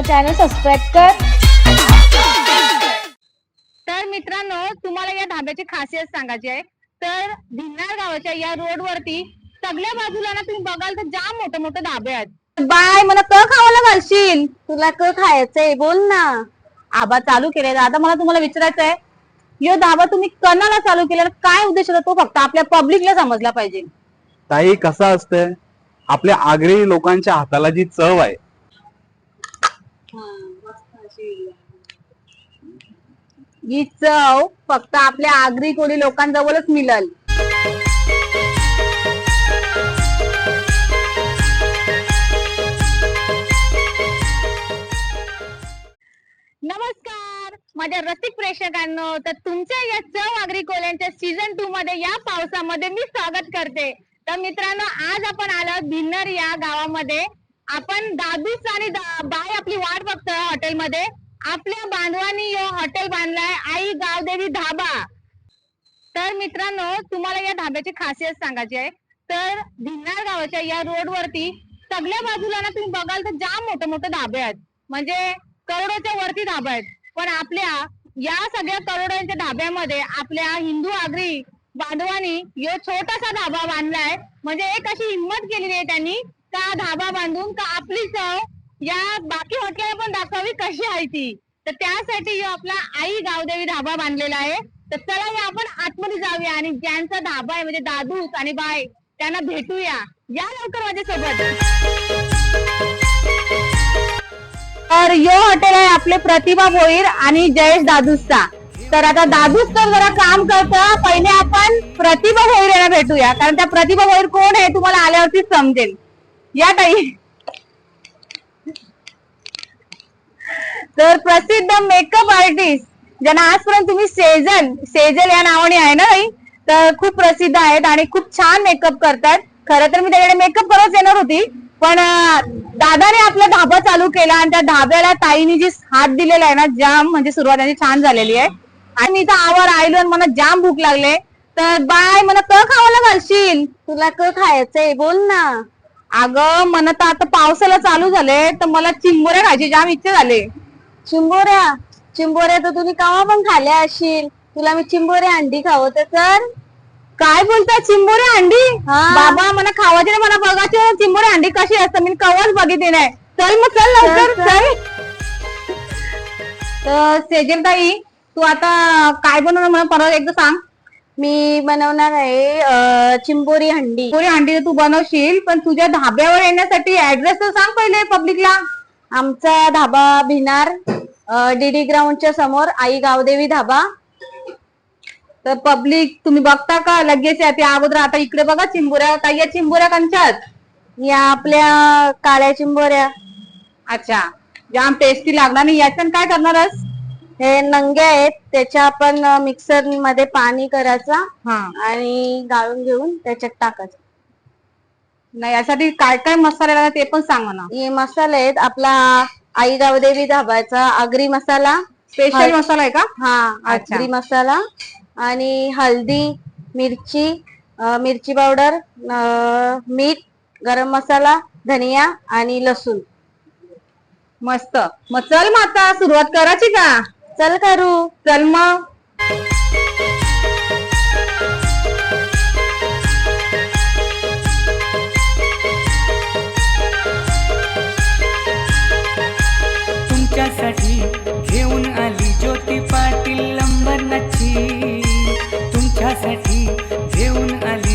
दादू मग channel subscribe कर. तर मित्रांनो तुम्हाला या ढाब्याची खासियत सांगायची आहे. तर भिन्नार गावाच्या या रोड वरती सगळ्या बाजूला ना तुम्ही बघाल तर जाम मोठे मोठे ढाबे आहेत. बाय मला क खावायला घालशील? तुला क खायचंय बोल ना. आबा चालू केले आता मला तुम्हाला विचारायचं आहे यो धाबा तुम्ही कणाला चालू केलेला काय उद्देश होता तो फक्त आपल्या पब्लिकला समजला पाहिजे. ताई कसं असतंय? आपल्या आगरी लोकांच्या हाताला जी चव आहे ही चव फक्त आपल्या आगरी कोळी लोकांजवळच मिळल. नमस्कार. माझ्या रसिक प्रेक्षकांनो तर तुमच्या या चव आगरी कोल्यांच्या सीझन टू मध्ये या पावसामध्ये मी स्वागत करते. तर मित्रांनो आज आपण आलो भिन्नर या गावामध्ये. आपण दादूच आणि दा- बाई आपली वाट बघतोय हॉटेलमध्ये. आपल्या बांधवांनी हॉटेल बांधलाय आई गावदेवी धाबा. तर मित्रांनो तुम्हाला या ढाब्याची खासियत सांगायची आहे. तर भिन्नार गावाच्या या रोडवरती सगळ्या बाजूला ना तुम्ही बघाल तर जाम मोठे मोठे ढाबे आहेत. म्हणजे करोडोच्या वरती ढाबा आहेत. पण आपल्या या सगळ्या करोडांच्या ढाब्यामध्ये आपल्या हिंदू आगरी बांधवांनी यो छोटासा ढाबा बांधलाय. म्हणजे एक अशी हिंमत केलेली आहे त्यांनी का धाबा बांधून का आपली चव या बाकी हॉटेल पण दाखवावी कशी आहे ती? तर त्यासाठी आपला आई गावदेवी ढाबा बांधलेला आहे. तर चला या आपण आतमध्ये जाऊया आणि ज्यांचा धाबा आहे म्हणजे दादूस आणि बाय त्यांना भेटूया. या लवकर माझ्यासोबत. तर यो हॉटेल आहे आपले प्रतिभा भोईर आणि जयेश दादूसचा तर आता दादूस तर जरा काम करतं. पहिले आपण प्रतिभा भोईर यांना भेटूया. कारण त्या प्रतिभा भोईर कोण आहे तुम्हाला आल्यावरती समजेल. या ताई. तर प्रसिद्ध मेकअप आर्टिस्ट ज्यांना आजपर्यंत तुम्ही सेजल सेजल या नावाने आहे ना ताई? तर खूप प्रसिद्ध आहेत आणि खूप छान मेकअप करतात. खरं तर मी त्याच्याकडे मेकअप करत येणार होती पण दादाने आपला ढाबा चालू केला आणि त्या ढाब्याला ताईने जी हात दिलेला आहे ना जाम म्हणजे सुरुवात छान झालेली आहे. आणि मी इथं आवर आयलो आणि मला जाम भूक लागले. तर बाय मला क खावायला घालशील? तुला क खायचंय? बोल ना. अगं मला तर आता पावसाला चालू झाले तर मला चिंबोऱ्या खायची जाम इच्छा झाले. चिंबोऱ्या? चिंबोऱ्या तर तुम्ही केव्हा पण खाल्या असशील. तुला मी चिंबोऱ्या अंडी खावत तर काय बोलता चिंबोऱ्या अंडी? हा. बाबा मला खावायचे मला बघायचे चिंबोऱ्या अंडी कशी असतात मी कवाच बघितली नाही. चल मग चल लवकर चल, चल. तर सेजल ताई तू आता काय बनवणार मला परत एकदा सांग. मी बनवणार आहे चिंबोरी हंडी. चिंबोरी अंडी तर तू बनवशील पण तुझ्या धाब्यावर येण्यासाठी ऍड्रेस तर सांग पहिले पब्लिकला आमचा धाबा भिनार डीडी ग्राउंडच्या समोर आई गावदेवी धाबा. तर पब्लिक तुम्ही बघता का? लगेच या त्या अगोदर आता इकडे बघा चिंबोऱ्या ताई या चिंबोऱ्या कंच्यात या आपल्या काळ्या चिंबोऱ्या. अच्छा जाम टेस्टी लागणार आणि याच्यानं काय करणारस हे नंगे आहेत त्याच्या आपण मिक्सरमध्ये पाणी करायचा हा. आणि गाळून घेऊन त्याच्यात टाकायचं. नाही यासाठी काय काय मसाले लागतात ते पण सांग म्हणा हे मसाले आहेत आपला आई गावदेवी धाबाचा आगरी मसाला स्पेशल मसाला आहे का? हा अच्छा. आगरी मसाला आणि हळदी मिरची अं, मिरची पावडर अं, मीठ गरम मसाला धनिया आणि लसूण. मस्त. मग चल मग आता सुरुवात करायची का? चल करू चल मग. तुमच्यासाठी घेऊन आली ज्योती पाटील लंबरनाची तुमच्यासाठी घेऊन आली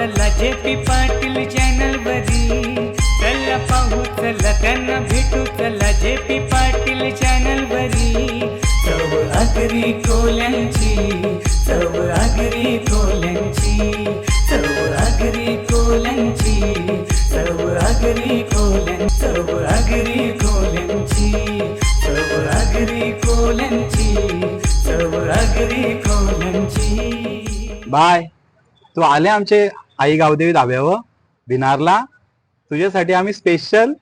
चला पाहू पी पाटील चॅनल वरी चला पाहू चला त्यांना भेटू. चला जे पी पाटील चॅनल वरी चव आगरी कोल्यांची चव आगरी कोल्यांची. चव आगरी कोल्यांची चव आगरी कोल्यां चव आगरी कोल्यांची. चव आगरी कोल्यांची चव आगरी कोल्यांची. बाय. तू आले आमचे आई गावदेवी धाब्यावर बिनारला तुझ्यासाठी आम्ही स्पेशल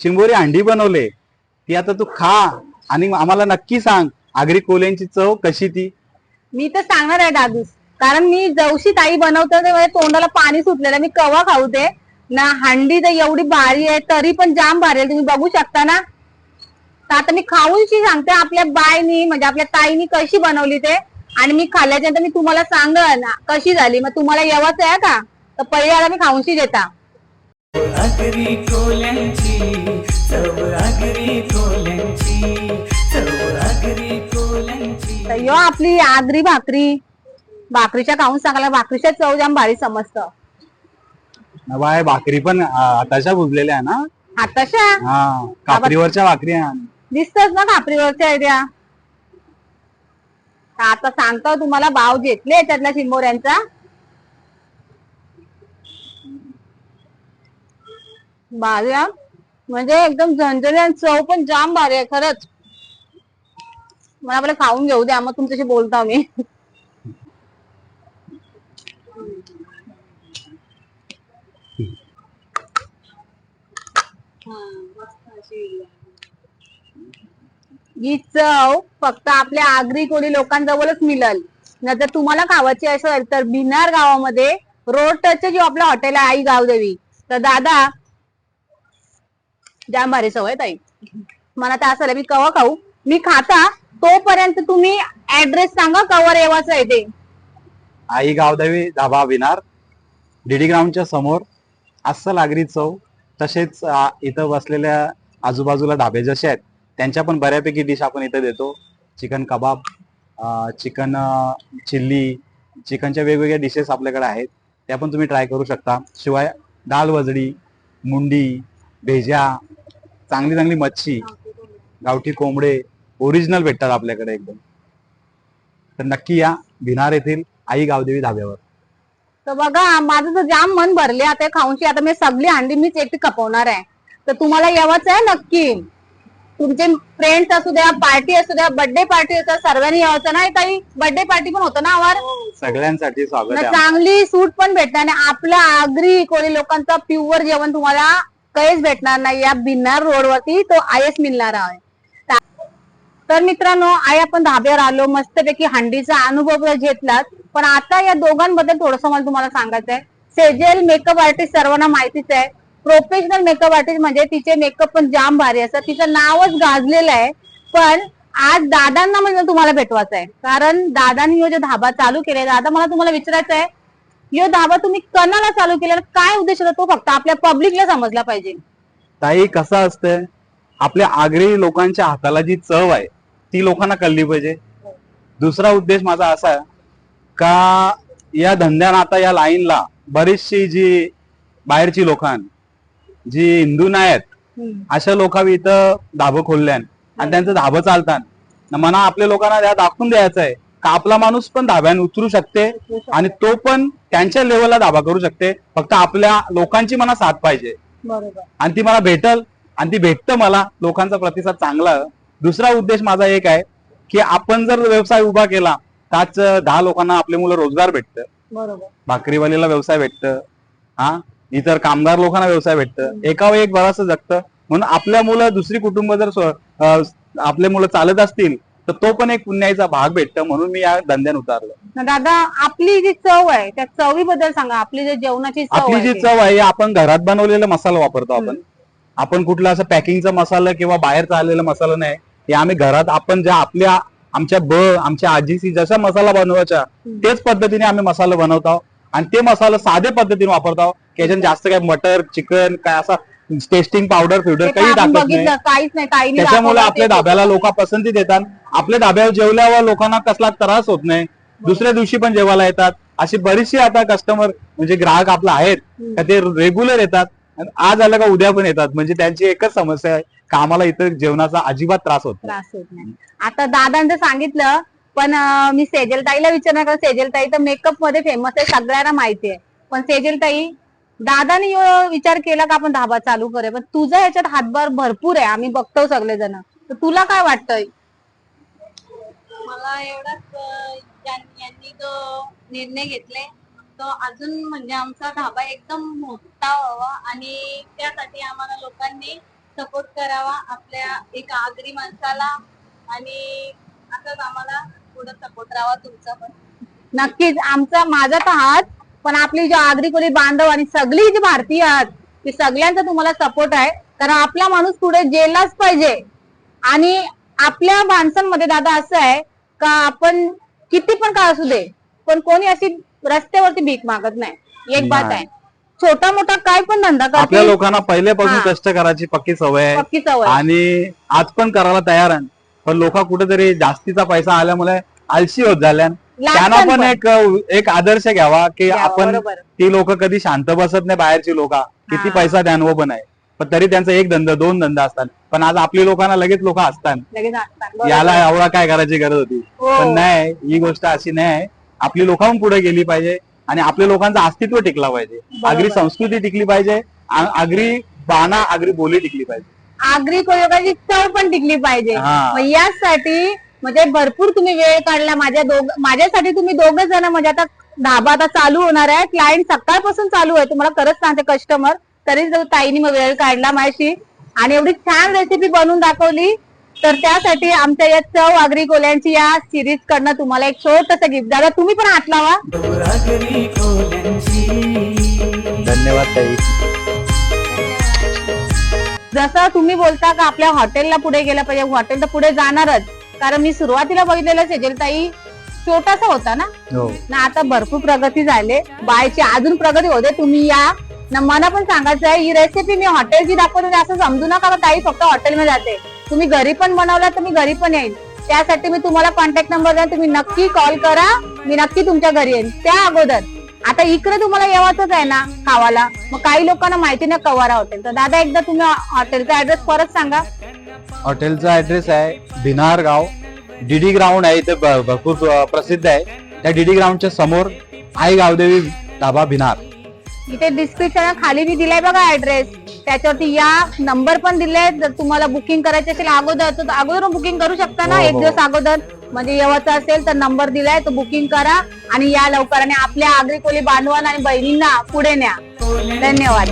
चिंबोरी अंडी बनवले. ती आता तू खा आणि आम्हाला नक्की सांग आगरी कोल्यांची चव कशी ती? मी तर सांगणार आहे दादूस कारण मी जवशी ताई बनवतो माझ्या तोंडाला पाणी सुटलेलं मी कवा खाऊ दे? ना हंडी तर एवढी भारी आहे तरी पण जाम भारी आहे. तुम्ही बघू शकता ना? तर आता मी खाऊनशी सांगते आपल्या बायनी म्हणजे आपल्या ताईनी कशी बनवली ते. आणि मी खाल्ल्याच्या मी तुम्हाला सांगन कशी झाली. मग तुम्हाला येवाच आहे का तर मी खाऊनशी देता. आगरी कोल्यांची चव आगरी कोल्यांची चव आगरी कोल्यांची. तर यो आपली आगरी भाकरी. भाकरीच्या खाऊन सांगायला भाकरीच्या चव जाम भारी समजतं. ना बाय भाकरी पण आताच्या भुजलेल्या आहे ना? आताशा? हा कापरीवरच्या भाकरी आहे. दिसतच ना खापरीवरच्या आयडिया. आता सांगतो तुम्हाला भाव घेतले त्यातल्या चिंबोऱ्यांचा. भाऱ्या म्हणजे एकदम झणझणी चव पण जाम भारी आहे खरंच. मला आपलं खाऊन घेऊ द्या मग तुमच्याशी बोलता मी ही चव फक्त आपल्या आगरी कोळी लोकांजवळच मिळल. नाहीतर तुम्हाला खावायची असेल तर बिनार गावामध्ये रोड टच जे आपलं हॉटेल आहे आई गावदेवी. तर दादा जाम भारी सवय ताई. मला तर असं मी कवा खाऊ? मी खाता तोपर्यंत तुम्ही ऍड्रेस सांगा कवर येवाचं आहे ते. आई गावदेवी धाबा विनार डीडी ग्राउंडच्या समोर अस्सल आगरी चव तसेच आ, इथं बसलेल्या आजूबाजूला धाबे जसे आहेत त्यांच्या पण बऱ्यापैकी डिश आपण इथं देतो. चिकन कबाब चिकन चिल्ली चिकनच्या वेगवेगळ्या डिशेस आपल्याकडे आहेत. त्या पण तुम्ही ट्राय करू शकता. शिवाय दाल वजडी मुंडी भेजा चांगली चांगली मच्छी गावठी कोंबडे ओरिजिनल भेटतात आपल्याकडे एकदम. तर नक्की या भिनार येथील आई गावदेवी धाब्यावर. तर बघा माझं तर जाम मन भरले आता खाऊनशी. आता मी सगळी अंडी मीच एकटी खपवणार आहे. तर तुम्हाला यावंच आहे नक्की. तुमचे फ्रेंड्स असू द्या पार्टी असू द्या बर्थडे पार्टी असू द्या सर्वांनी यावंचं नाही काही बर्थडे पार्टी पण होतं ना आवर सगळ्यांसाठी स्वागत ना चांगली सूट पण भेटणार आणि आपलं आगरी कोणी लोकांचं प्युअर जेवण तुम्हाला काहीच भेटणार नाही. या भिन्नार रोडवरती तो आयस मिळणार आहे. तर मित्रांनो आई आपण धाब्यावर आलो. मस्तपैकी हंडीचा अनुभव घेतलात. पण आता या दोघांबद्दल थोडस मला तुम्हाला सांगायचं आहे सेजेल मेकअप आर्टिस्ट सर्वांना माहितीच आहे. प्रोफेशनल मेकअप आर्टिस्ट म्हणजे तिचे मेकअप पण जाम भारी असतात. तिचं नावच गाजलेलं आहे. पण आज दादांना म्हणजे तुम्हाला भेटवायचं आहे कारण दादांनी जे जो धाबा चालू केलाय दादा मला तुम्हाला विचारायचं आहे यो धाबा तुम्ही कणाला चालू केलेला काय उद्देश होता तो फक्त आपल्या पब्लिकला समजला पाहिजे. ताई कसं असतंय? आपल्या आगरी लोकांच्या हाताला जी चव आहे ती लोकांना कळली पाहिजे. दुसरा उद्देश माझा असा का या धंद्यानं आता या लाईनला बरीचशी जी बाहेरची लोकां जी हिंदू आहेत अशा लोकांनी इथं धाबं खोलल्यान आणि त्यांचं धाबं चालतात. न म्हणा आपल्या लोकांना दाखवून द्यायचं आहे. आपला माणूस पण धाब्यान उतरू शकते आणि तो पण त्यांच्या लेवलला धाबा करू शकते. फक्त आपल्या लोकांची मला साथ पाहिजे. आणि ती मला भेटल आणि ती भेटतं मला. लोकांचा प्रतिसाद चांगला. दुसरा उद्देश माझा एक आहे की आपण जर व्यवसाय उभा केला त्याच दहा लोकांना आपले मुलं रोजगार भेटतं. बरोबर. भाकरीवालीला व्यवसाय भेटतं. हा? इतर कामगार लोकांना व्यवसाय भेटतं. एकावर एक बराचसं जगतं. म्हणून आपल्या मुलं दुसरी कुटुंब जर आपले मुलं चालत असतील तर तो पण एक पुण्याचा भाग भेटतं म्हणून मी या धंद्यात उतारलो. ना दादा आपली जी चव आहे त्या चवीबद्दल सांगा. आपली जी जेवणाची चव आपली जी. चव आहे आपण घरात बनवलेला मसाला वापरतो आपण. आपण कुठला असं पॅकिंगचा मसाला किंवा बाहेरचा आलेला मसाला नाही. हे आम्ही घरात आपण ज्या आपल्या आमच्या ब आमच्या आजीसी जशा मसाला बनवायच्या तेच पद्धतीने आम्ही मसाला बनवतो. आणि ते मसाला साधे पद्धतीने वापरतो. की याच्यात जास्त काय मटर चिकन काय असा टेस्टिंग पावडर फिवडर ते काही टाकत नाही. काहीच नाही काही त्याच्यामुळे आपल्या धाब्याला लोक पसंती देतात. आपल्या धाब्यावर जेवल्यावर लोकांना कसला त्रास होत नाही. दुसऱ्या दिवशी पण जेवायला येतात. अशी बरीचशी आता कस्टमर म्हणजे ग्राहक आपला आहेत का ते रेग्युलर येतात. आज आलं का उद्या पण येतात. म्हणजे त्यांची एकच समस्या आहे का आम्हाला इथं जेवणाचा अजिबात त्रास होत. त्रास होत नाही. आता दादांचं सांगितलं पण मी सेजलताईला विचारणार कारण सेजलताई तर मेकअपमध्ये फेमस आहे सगळ्यांना माहिती आहे. पण सेजलताई दादाने विचार केला का आपण धाबा चालू करूया पण तुझा ह्याच्यात हातभार भरपूर आहे आम्ही बघतो सगळेजण. तर तुला काय वाटतंय? मला एवढाच यांनी जो निर्णय घेतले तो अजून म्हणजे आमचा धाबा एकदम मोठा व्हावा आणि त्यासाठी आम्हाला लोकांनी सपोर्ट करावा आपल्या एका आगरी माणसाला आणि असंच आम्हाला पुढे सपोर्ट राहावा तुमचा पण. नक्कीच आमचा माझा तर हाच. पण आपली जी आगरी बांधव आणि सगळी जी भारतीय आहात ती सगळ्यांचा तुम्हाला सपोर्ट आहे. कारण आपला माणूस पुढे गेलाच पाहिजे. आणि आपल्या माणसांमध्ये दादा असं आहे का आपण किती पण का असू दे पण कोणी अशी रस्त्यावरती भीक मागत नाही. एक बात. आहे. छोटा मोठा काय पण धंदा आपल्या लोकांना पहिल्यापासून. कष्ट करायची पक्की सवय आहे. पक्की सवय आणि आज पण करायला तयार आहे. पण लोक कुठेतरी जास्तीचा पैसा आल्यामुळे आलशी होत झाल्या त्यांना पण. एक एक आदर्श घ्यावा की घ्यावा, आपण बरोबर. ती लोक कधी शांत बसत नाही बाहेरची लोक किती हा. पैसा द्यानवं पण आहे पण तरी त्यांचा एक धंदा दोन धंदा असतात पण आज आपली लोकांना लगेच लोक असतात लगेच असतात. बरोबर. याला एवढा काय करायची गरज होती हो. पण नाही ही गोष्ट अशी नाही आपली लोकांहून पुढे गेली पाहिजे आणि आपल्या लोकांचं अस्तित्व टिकला पाहिजे आगरी संस्कृती टिकली पाहिजे आ- आगरी बाणा आगरी बोली टिकली पाहिजे आगरी कोयोगाची चव पण टिकली पाहिजे हा. मग यासाठी म्हणजे भरपूर तुम्ही वेळ काढला माझ्या दोघ माझ्यासाठी तुम्ही दोघं जण म्हणजे आता धाबा आता चालू होणार आहे. क्लायंट सकाळपासून चालू आहे. तुम्हाला खरंच सांगते कस्टमर तरी जो ताईने मग वेळ काढला माझ्याशी आणि एवढी छान रेसिपी बनवून दाखवली तर त्यासाठी आमच्या या चव आगरी कोल्यांची या सिरीज कडनं तुम्हाला एक छोटस गिफ्ट दादा तुम्ही पण हात लावा. धन्यवाद ताई. जसं तुम्ही बोलता का आपल्या हॉटेलला पुढे गेलं पाहिजे हॉटेल तर पुढे जाणारच. कारण मी सुरुवातीला बघितलेलं सेजलताई छोटासा होता ना? हो. ना आता भरपूर प्रगती झाले. बायची अजून प्रगती होते तुम्ही या. ना मला पण सांगायचं आहे ही रेसिपी मी हॉटेलची दाखवते ते असं समजू नका का ताई फक्त हॉटेलमध्ये जाते. तुम्ही घरी पण बनवला तर मी घरी पण येईन. त्यासाठी मी तुम्हाला कॉन्टॅक्ट नंबर द्या तुम्ही नक्की कॉल करा. मी नक्की तुमच्या घरी येईन. त्या अगोदर. आता इकडे तुम्हाला येवायचंच आहे ना खावाला. मग काही लोकांना माहिती नाही कवारा हॉटेल तर दादा एकदा तुम्ही हॉटेलचा ऍड्रेस परत सांगा. हॉटेलचा ऍड्रेस आहे भिनार गाव. डीडी ग्राउंड आहे इथे भरपूर प्र- प्रसिद्ध आहे. त्या डीडी ग्राउंडच्या समोर आई गावदेवी धाबा भिनार. इथे डिस्क्रिप्शन खाली मी दिलाय बघा ऍड्रेस त्याच्यावरती या नंबर पण दिले जर तुम्हाला बुकिंग करायचे असेल अगोदर तर अगोदर बुकिंग करू शकता ना हो, एक हो. दिवस अगोदर. म्हणजे येवाचं असेल तर नंबर दिलाय तो बुकिंग करा आणि या लवकर आणि आपल्या आगरी कोली बांधवांना आणि बहिणींना पुढे न्या. धन्यवाद.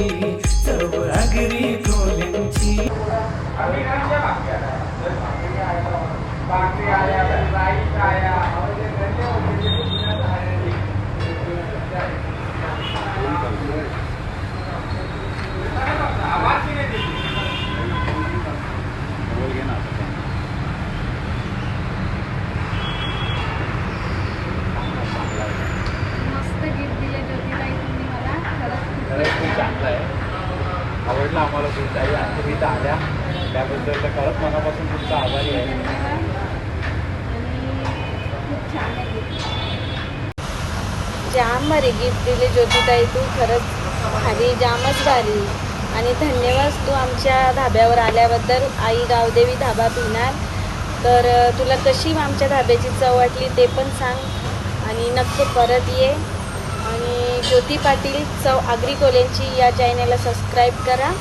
चव आगरी कोल्यांची मस्त गिफ्ट दिले ज्योतिताई तुम्ही मला खरंच खूप चांगलं आहे आवडलं आम्हाला खूप ताई आणि तुम्ही इथं आल्या त्याबद्दल तर खरंच मनापासून तुमचा आभारी आहे जाम भारी गिफ्ट दिली ज्योतिताई तू खरंच भारी जामच भारी. आणि धन्यवाद तू आमच्या धाब्यावर आल्याबद्दल. आई गावदेवी धाबा पिणार. तर तुला कशी आमच्या धाब्याची चव वाटली ते पण सांग. आणि नक्की परत ये. आणि ज्योती पाटील चव आगरी कोलेंची या चॅनेलला सबस्क्राईब करा.